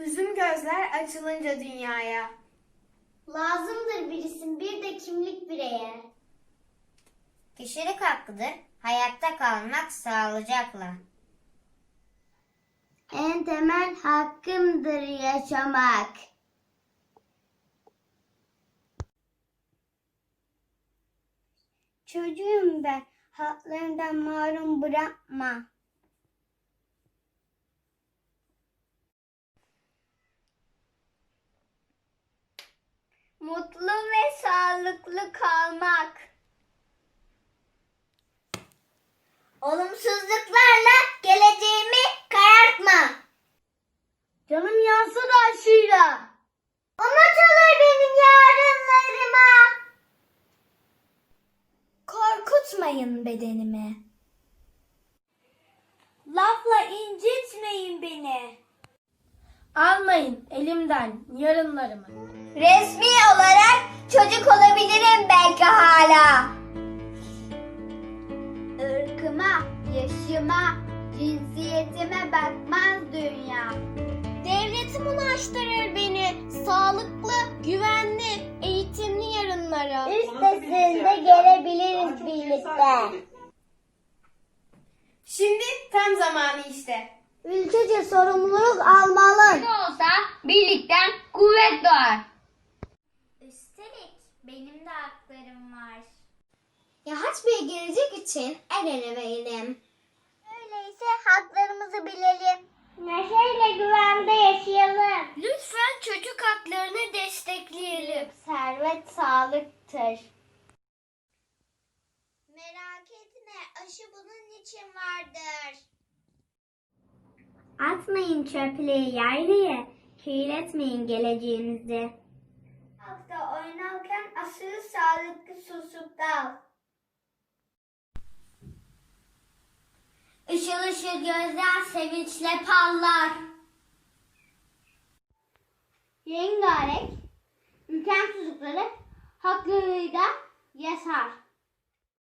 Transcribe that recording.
Üzüm gözler açılınca dünyaya. Lazımdır bir isim bir de kimlik bireye. Kişilik hakkıdır hayatta kalmak sağlıcakla. En temel hakkımdır yaşamak. Çocuğum ben, haklarından mahrum bırakma. Sağlıklı kalmak. Olumsuzluklarla geleceğimi karartma. Canım yansa da aşıyla. Unutulur benim yarınlarıma. Korkutmayın bedenimi. Lafla incitmeyin beni. Almayın elimden yarınlarımı. Resmi olarak çocuk olabilirim belki hala. Irkıma, yaşıma, cinsiyetime bakmaz dünya. Devletim ulaştırır beni sağlıklı, güvenli, eğitimli yarınlara. Üstesinde gelebiliriz birlikte. Şimdi tam zamanı işte. Ülkece sorumluluk almalı. Birlikten kuvvet doğar. Üstelik benim de haklarım var. Yahaç bir gelecek için el ele verelim. Öyleyse haklarımızı bilelim. Neşeyle güvende yaşayalım. Lütfen çocuk haklarını destekleyelim. Servet sağlıktır. Merak etme aşı bunun için vardır. Atmayın çöpleri yerliye, kirletmeyin geleceğinizi. Hafta oynarken aşırı sağlıklı susuk dal. Işıl ışıl gözler sevinçle parlar. Rengarenk,